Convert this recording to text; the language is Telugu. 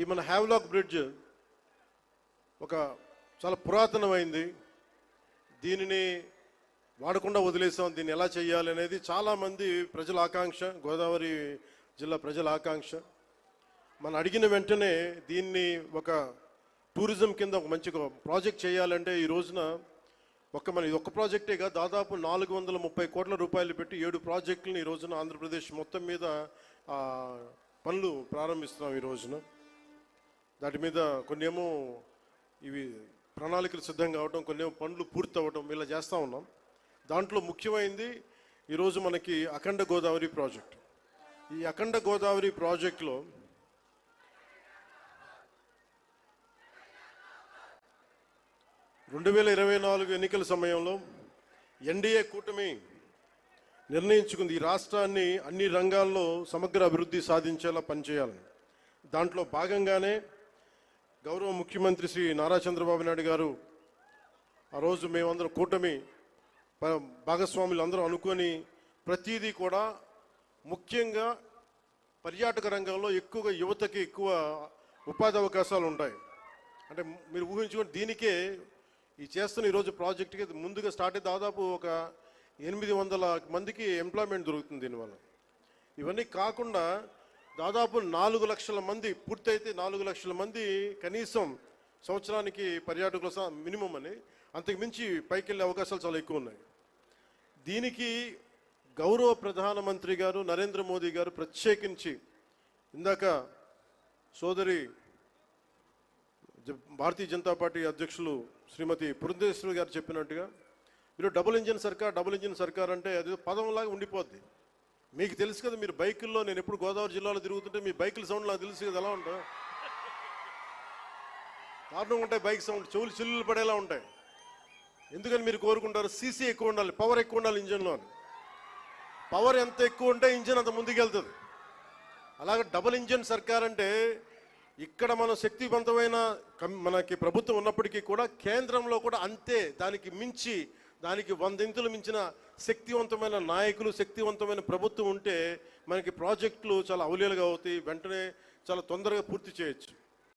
ఈ మన హ్యావ్లాక్ బ్రిడ్జ్ ఒక చాలా పురాతనమైంది. దీనిని వాడకుండా వదిలేసాం. దీన్ని ఎలా చేయాలి అనేది చాలామంది ప్రజల ఆకాంక్ష గోదావరి జిల్లా ప్రజల ఆకాంక్ష. మనం అడిగిన వెంటనే దీన్ని ఒక టూరిజం కింద ఒక మంచి ప్రాజెక్ట్ చేయాలంటే ఈ రోజున ఒక మన ఇది ఒక ప్రాజెక్టేగా దాదాపు నాలుగు వందల ముప్పై కోట్ల రూపాయలు పెట్టి ఏడు ప్రాజెక్టులను ఈ రోజున ఆంధ్రప్రదేశ్ మొత్తం మీద పనులు ప్రారంభిస్తున్నాం ఈ రోజున. దాటి మీద కొన్ని ఏమో ఇవి ప్రణాళికలు సిద్ధం కావటం కొన్ని ఏమో పనులు పూర్తి అవ్వటం ఇలా చేస్తూ ఉన్నాం. దాంట్లో ముఖ్యమైంది ఈరోజు మనకి అఖండ గోదావరి ప్రాజెక్ట్. ఈ అఖండ గోదావరి ప్రాజెక్టులో రెండు వేల ఇరవై నాలుగు ఎన్నికల సమయంలో ఎన్డీఏ కూటమి నిర్ణయించుకుంది. ఈ రాష్ట్రాన్ని అన్ని రంగాల్లో సమగ్ర అభివృద్ధి సాధించేలా పనిచేయాలని. దాంట్లో భాగంగానే గౌరవ ముఖ్యమంత్రి శ్రీ నారా చంద్రబాబు నాయుడు గారు ఆ రోజు మేమందరం కూటమి భాగస్వాములు అందరూ అనుకొని ప్రతిదీ కూడా ముఖ్యంగా పర్యాటక రంగంలో ఎక్కువగా యువతకి ఎక్కువ ఉపాధి అవకాశాలు ఉంటాయి. అంటే మీరు ఊహించుకుంటే దీనికే ఈ చేస్తున్న ఈరోజు ప్రాజెక్ట్కి ముందుగా స్టార్ట్ అయ్యి దాదాపు ఒక ఎనిమిది వందల మందికి ఎంప్లాయ్మెంట్ దొరుకుతుంది దీనివల్ల. ఇవన్నీ కాకుండా దాదాపు నాలుగు లక్షల మంది పూర్తయితే నాలుగు లక్షల మంది కనీసం సంవత్సరానికి పర్యాటకుల మినిమం అని. అంతకు మించి పైకి వెళ్ళే అవకాశాలు చాలా ఎక్కువ ఉన్నాయి. దీనికి గౌరవ ప్రధానమంత్రి గారు నరేంద్ర మోదీ గారు ప్రత్యేకించి ఇందాక సోదరి జ- భారతీయ జనతా పార్టీ అధ్యక్షులు శ్రీమతి పురంధేశ్వరి గారు చెప్పినట్టుగా మీరు డబుల్ ఇంజిన్ సర్కార్ డబుల్ ఇంజిన్ సర్కార్ అంటే అది పదంలాగా ఉండిపోద్ది. మీకు తెలుసు కదా మీరు బైకుల్లో నేను ఎప్పుడు గోదావరి జిల్లాలో తిరుగుతుంటే మీ బైకుల సౌండ్ నాకు తెలుసు కదా ఎలా ఉంటాయి? దారుణంగా ఉంటాయి బైక్ సౌండ్ చెవులు చిల్లులు పడేలా ఉంటాయి. ఎందుకని మీరు కోరుకుంటారు? సీసీ ఎక్కువ ఉండాలి పవర్ ఎక్కువ ఉండాలి ఇంజన్లో పవర్ ఎంత ఎక్కువ ఉంటే ఇంజన్ అంత ముందుకెళ్తుంది. అలాగే డబుల్ ఇంజన్ సర్కార్ అంటే ఇక్కడ మన శక్తివంతమైన కం- మనకి ప్రభుత్వం ఉన్నప్పటికీ కూడా కేంద్రంలో కూడా అంతే దానికి మించి దానికి వందింతులు మించిన శక్తివంతమైన నాయకులు శక్తివంతమైన ప్రభుత్వం ఉంటే మనకి ప్రాజెక్టులు చాలా అవలీలుగా అవుతాయి. వెంటనే చాలా తొందరగా పూర్తి చేయొచ్చు.